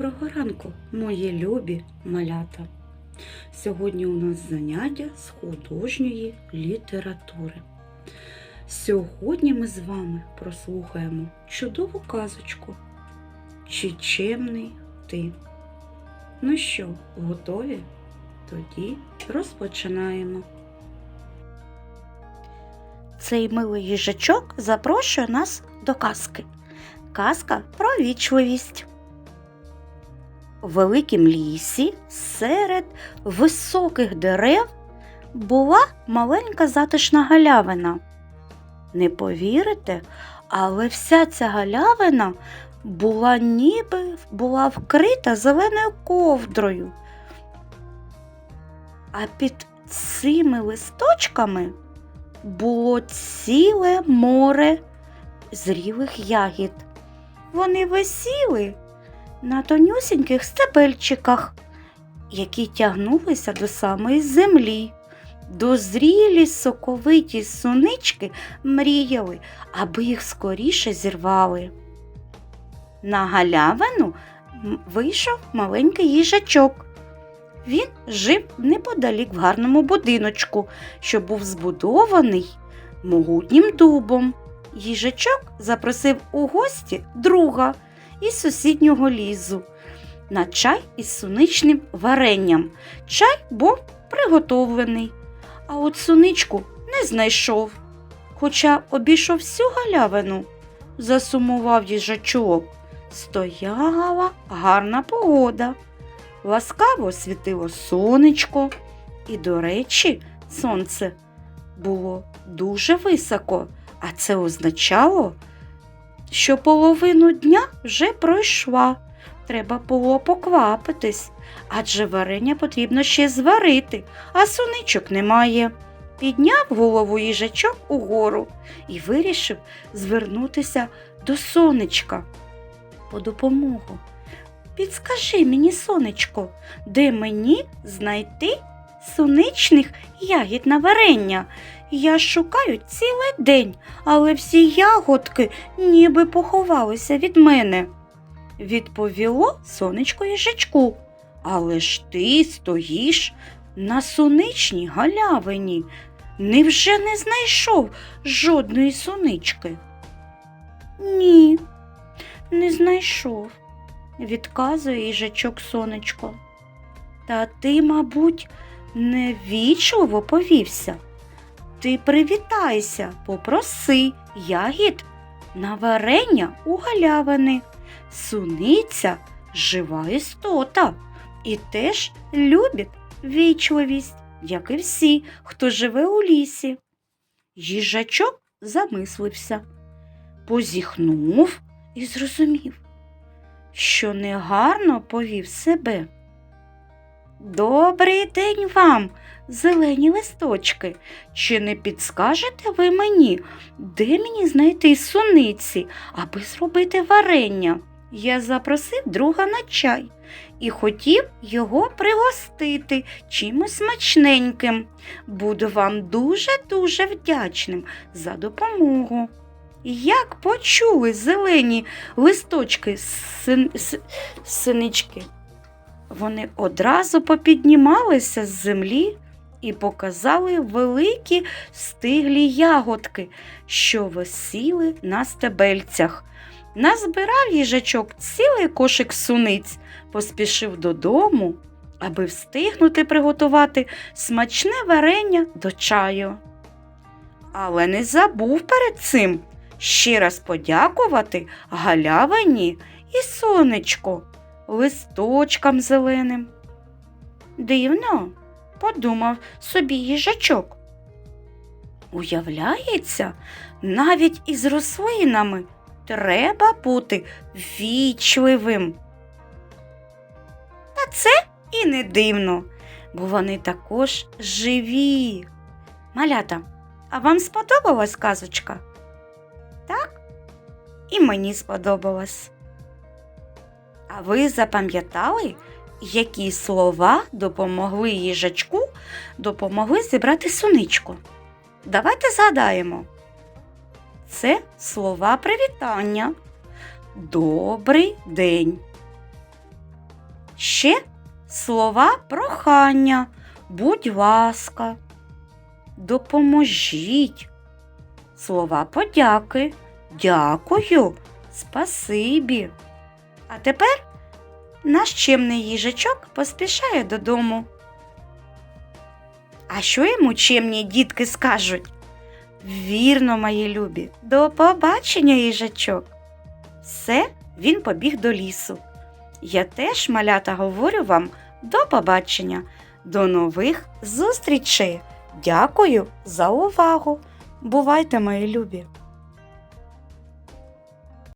Доброго ранку, мої любі малята. Сьогодні у нас заняття з художньої літератури. Сьогодні ми з вами прослухаємо чудову казочку Чи чемний ти. Ну що, готові? Тоді розпочинаємо. Цей милий їжачок запрошує нас до казки. Казка про вічливість. У великім лісі серед високих дерев була маленька затишна галявина. Не повірите, але вся ця галявина була ніби була вкрита зеленою ковдрою. А під цими листочками було ціле море зрілих ягід. Вони висіли на тонюсіньких стебельчиках, які тягнулися до самої землі. Дозрілі соковиті сунички мріяли, аби їх скоріше зірвали. На галявину вийшов маленький їжачок. Він жив неподалік в гарному будиночку, що був збудований могутнім дубом. Їжачок запросив у гості друга із сусіднього лізу на чай із суничним варенням. Чай був приготовлений, а от суничку не знайшов. Хоча обійшов всю галявину, засумував їжачок. Стояла гарна погода. Ласкаво світило сонечко, і, до речі, сонце було дуже високо, а це означало, що половину дня вже пройшла. Треба було поквапитись, адже варення потрібно ще зварити, а соничок немає. Підняв голову їжачок угору і вирішив звернутися до сонечка по допомогу. Підскажи мені, сонечко, де мені знайти соничних ягід на варення? Я шукаю цілий день, але всі ягодки ніби поховалися від мене. Відповіло сонечко їжачку. Але ж ти стоїш на соничній галявині. Невже не знайшов жодної сонички? Ні, не знайшов, відказує їжачок сонечко. Та ти, мабуть, невічливо повівся. Ти привітайся, попроси ягід на варення у галявини. Суниця жива істота і теж любить вічливість, як і всі, хто живе у лісі. Їжачок замислився, позіхнув і зрозумів, що негарно повів себе. Добрий день вам, зелені листочки. Чи не підскажете ви мені, де мені знайти суниці, аби зробити варення? Я запросив друга на чай і хотів його пригостити чимось смачненьким. Буду вам дуже-дуже вдячним за допомогу. Як почули зелені листочки син, синички, вони одразу попіднімалися з землі і показали великі стиглі ягодки, що висіли на стебельцях. Назбирав їжачок цілий кошик суниць, поспішив додому, аби встигнути приготувати смачне варення до чаю. Але не забув перед цим ще раз подякувати галявині і сонечко, листочкам зеленим. Дивно, подумав собі їжачок. Уявляється, навіть із рослинами треба бути вічливим. Та це і не дивно, бо вони також живі. Малята, а вам сподобалась казочка? Так? І мені сподобалось. А ви запам'ятали, які слова допомогли їжачку, допомогли зібрати суничку? Давайте згадаємо. Це слова привітання. Добрий день. Ще слова прохання. Будь ласка, допоможіть. Слова подяки. Дякую, спасибі. А тепер наш чемний їжачок поспішає додому. А що йому чемні дітки скажуть? Вірно, мої любі, до побачення, їжачок. Все, він побіг до лісу. Я теж, малята, говорю вам до побачення, до нових зустрічей. Дякую за увагу. Бувайте, мої любі!